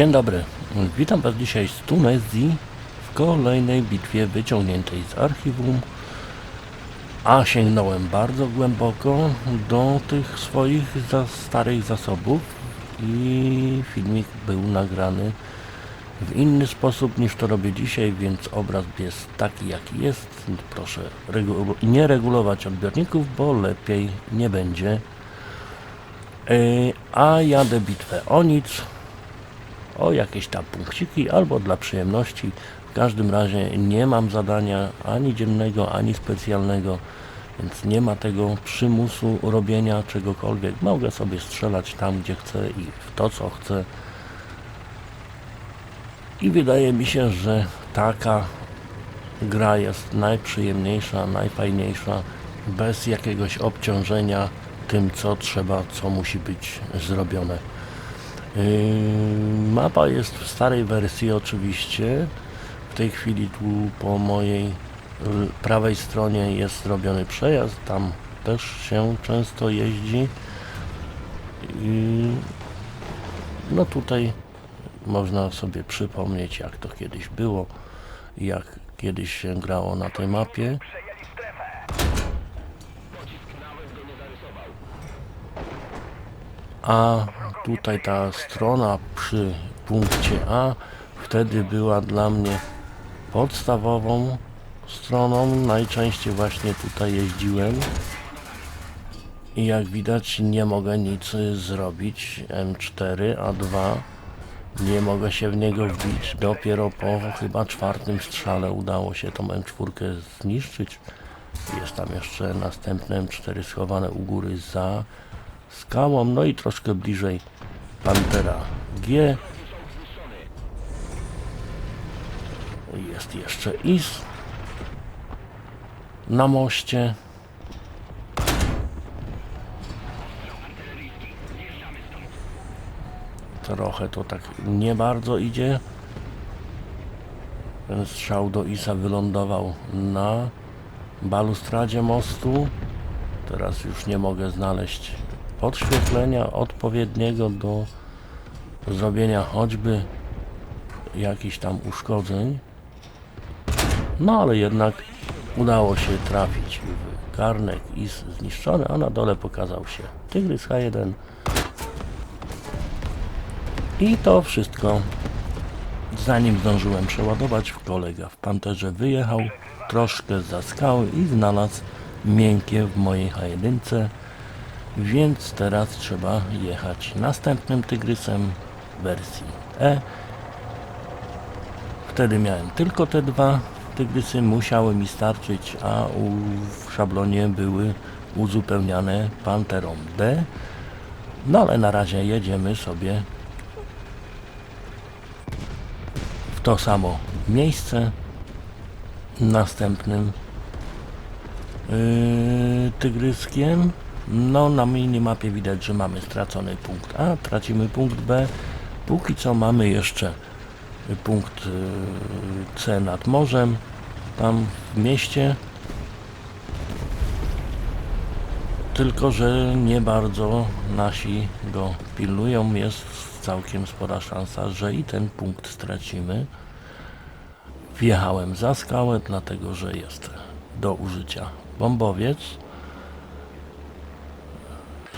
Dzień dobry. Witam Was dzisiaj z Tunezji w kolejnej bitwie wyciągniętej z archiwum. A sięgnąłem bardzo głęboko do tych swoich starych zasobów i filmik był nagrany w inny sposób niż to robię dzisiaj, więc obraz jest taki jaki jest. Proszę nie regulować odbiorników, bo lepiej nie będzie. E, A jadę bitwę o nic, o jakieś tam punkciki albo dla przyjemności. W każdym razie nie mam zadania ani dziennego, ani specjalnego, więc nie ma tego przymusu robienia czegokolwiek. Mogę sobie strzelać tam, gdzie chcę i w to, co chcę. I wydaje mi się, że taka gra jest najprzyjemniejsza, najfajniejsza, bez jakiegoś obciążenia tym, co trzeba, co musi być zrobione. Yy, Mapa jest w starej wersji oczywiście. W tej chwili tu po mojej y, prawej stronie jest zrobiony przejazd. Tam też się często jeździ. I no tutaj można sobie przypomnieć jak to kiedyś było, jak kiedyś się grało na tej mapie. A tutaj ta strona przy punkcie A wtedy była dla mnie podstawową stroną. Najczęściej właśnie tutaj jeździłem. I jak widać nie mogę nic zrobić. M4, A2. Nie mogę się w niego wbić. Dopiero po chyba czwartym strzale udało się tą M4 zniszczyć. Jest tam jeszcze następne M4 schowane u góry za skałą, no i troszkę bliżej Pantera G. Jest jeszcze IS na moście. Trochę to tak nie bardzo idzie. Ten strzał do ISA wylądował na balustradzie mostu. Teraz już nie mogę znaleźć podświetlenia odpowiedniego do zrobienia choćby jakichś tam uszkodzeń. No ale jednak udało się trafić w garnek IS zniszczony, a na dole pokazał się Tygrys H1. I to wszystko. Zanim zdążyłem przeładować, kolega w panterze wyjechał troszkę za skały i znalazł miękkie w mojej H1. Więc teraz trzeba jechać następnym tygrysem wersji E. Wtedy miałem tylko te dwa tygrysy, musiały mi starczyć, a u, w szablonie były uzupełniane panterą D. No ale na razie jedziemy sobie w to samo miejsce następnym yy, tygryskiem. No na minimapie widać, że mamy stracony punkt A, tracimy punkt B. Póki co mamy jeszcze punkt yy, C nad morzem, tam w mieście. Tylko, że nie bardzo nasi go pilnują. Jest całkiem spora szansa, że i ten punkt stracimy. Wjechałem za skałę, dlatego że jest do użycia bombowiec.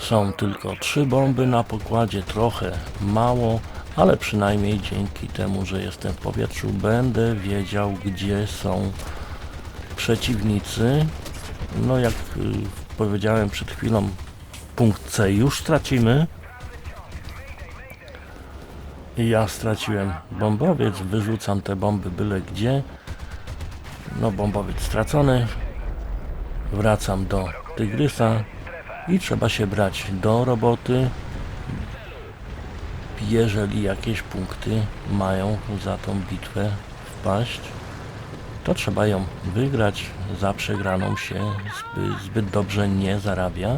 Są tylko trzy bomby na pokładzie, trochę mało, ale przynajmniej dzięki temu, że jestem w powietrzu, będę wiedział, gdzie są przeciwnicy. No jak y, powiedziałem przed chwilą, punkt C już stracimy. I ja straciłem bombowiec, wyrzucam te bomby byle gdzie. No bombowiec stracony. Wracam do Tygrysa i trzeba się brać do roboty. Jeżeli jakieś punkty mają za tą bitwę wpaść, to trzeba ją wygrać. Za przegraną się zbyt, dobrze nie zarabia.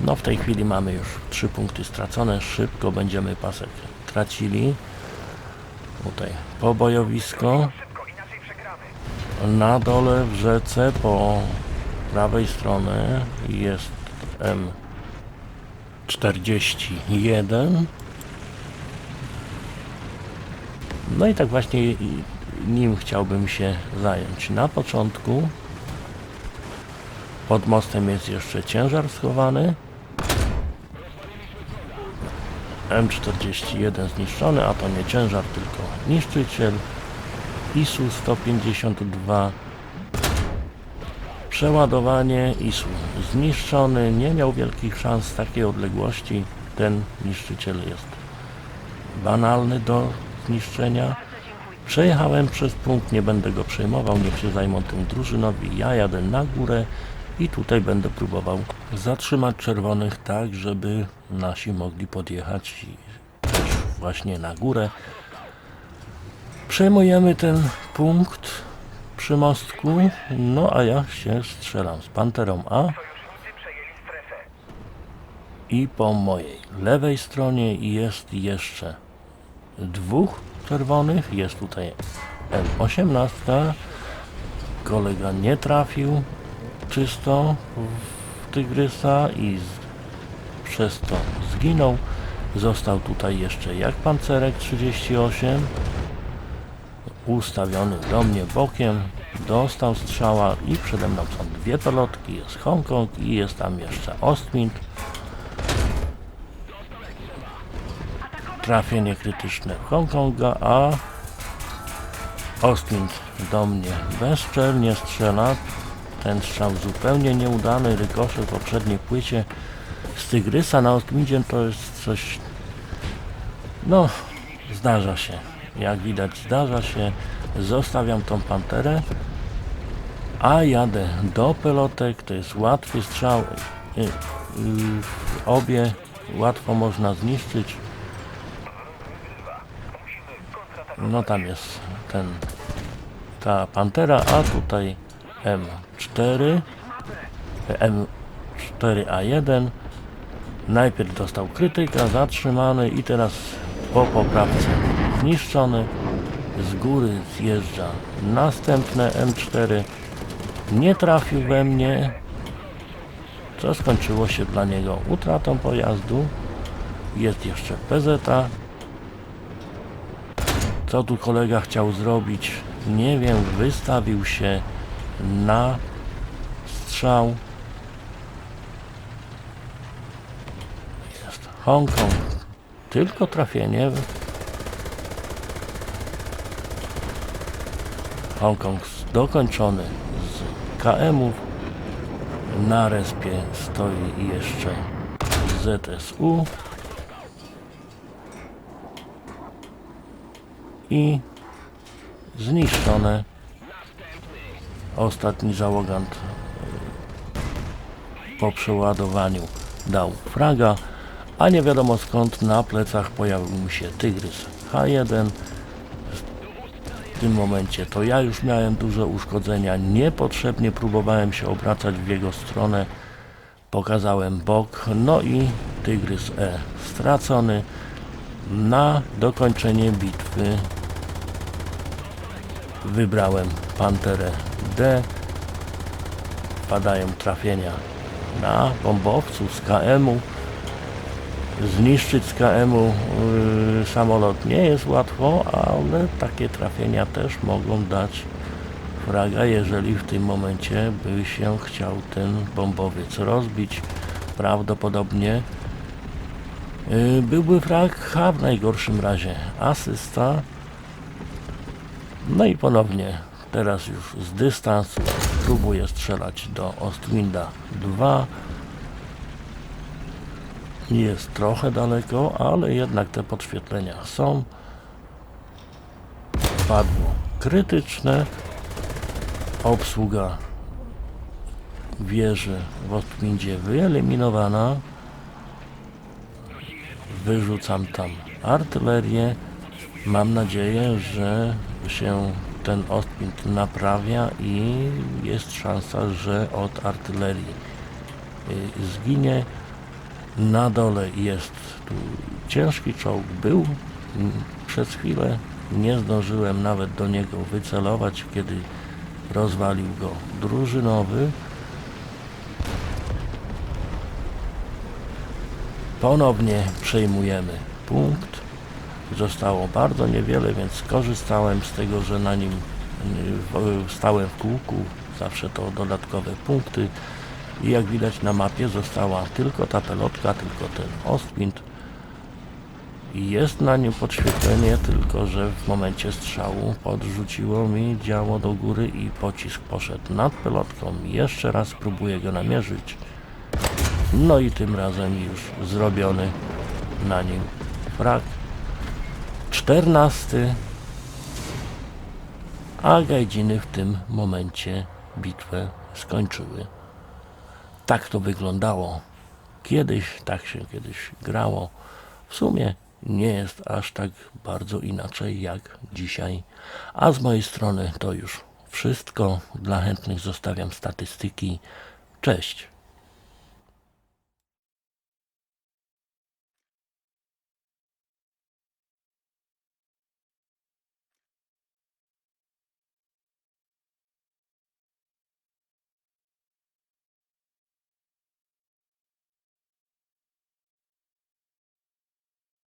No w tej chwili mamy już trzy punkty stracone. Szybko będziemy pasek tracili. Tutaj pobojowisko. Na dole w rzece po prawej stronie jest 41 No i tak właśnie nim chciałbym się zająć. Na początku pod mostem jest jeszcze ciężar schowany. M41 zniszczony, a to nie ciężar, tylko niszczyciel. ISU 152 Przeładowanie ISU zniszczony, nie miał wielkich szans takiej odległości. Ten niszczyciel jest banalny do zniszczenia. Przejechałem przez punkt, nie będę go przejmował, niech się zajmą tym drużynowi. Ja jadę na górę i tutaj będę próbował zatrzymać czerwonych tak, żeby nasi mogli podjechać właśnie na górę. Przejmujemy ten punkt przy mostku, no a ja się strzelam z Panterą A. I po mojej lewej stronie jest jeszcze dwóch czerwonych, jest tutaj M18, kolega nie trafił czysto w Tygrysa i przez to zginął. Został tutaj jeszcze jak pancerek 38 ustawiony do mnie bokiem, dostał strzała i przede mną są dwie pelotki, jest Hongkong i jest tam jeszcze Ostwind. Trafienie krytyczne Hongkonga, a Ostwind do mnie bezczelnie strzela. Ten strzał zupełnie nieudany, rykoszet w poprzedniej płycie z Tygrysa na Ostwindzie to jest coś no, zdarza się. Jak widać, zdarza się. Zostawiam tą panterę, a jadę do pelotek. To jest łatwy strzał. Y, y, Obie łatwo można zniszczyć. No tam jest ten ta pantera, a tutaj M4 M4A1 Najpierw dostał krytyka, zatrzymany i teraz po poprawce zniszczony. Z góry zjeżdża następne M4. Nie trafił we mnie, co skończyło się dla niego utratą pojazdu. Jest jeszcze PZ. Co tu kolega chciał zrobić? Nie wiem, wystawił się na strzał. Jest Hongkong. Tylko trafienie. Hongkong dokończony z KM-ów. Na respie stoi jeszcze ZSU. I zniszczone. Ostatni załogant e, po przeładowaniu dał fraga, a nie wiadomo skąd na plecach pojawił się Tygrys H1. W tym momencie to ja już miałem duże uszkodzenia, niepotrzebnie próbowałem się obracać w jego stronę, pokazałem bok, no i Tygrys E stracony. Na dokończenie bitwy wybrałem Panterę D. Padają trafienia na bombowców z KM-u. Zniszczyć z KM-u yy, samolot nie jest łatwo, ale takie trafienia też mogą dać fraga, jeżeli w tym momencie by się chciał ten bombowiec rozbić. Prawdopodobnie yy, byłby frag H w najgorszym razie. Asysta no i ponownie, teraz już z dystansu próbuję strzelać do Ostwinda 2. Jest trochę daleko, ale jednak te podświetlenia są. Padło krytyczne. Obsługa wieży w Ostwindzie wyeliminowana. Wyrzucam tam artylerię. Mam nadzieję, że się ten Ostwind naprawia i jest szansa, że od artylerii y, zginie. Na dole jest tu ciężki czołg. Był przez chwilę. Nie zdążyłem nawet do niego wycelować, kiedy rozwalił go drużynowy. Ponownie przejmujemy punkt. Zostało bardzo niewiele, więc skorzystałem z tego, że na nim y, stałem w kółku. Zawsze to dodatkowe punkty. I jak widać na mapie została tylko ta pelotka, tylko ten osprint. I jest na nim podświetlenie, tylko że w momencie strzału podrzuciło mi działo do góry i pocisk poszedł nad pelotką. Jeszcze raz próbuję go namierzyć. No i tym razem już zrobiony na nim frak. 14. A gajdziny w tym momencie bitwę skończyły. Tak to wyglądało. Kiedyś, tak się kiedyś grało. W sumie nie jest aż tak bardzo inaczej jak dzisiaj. A z mojej strony to już wszystko. Dla chętnych zostawiam statystyki. Cześć.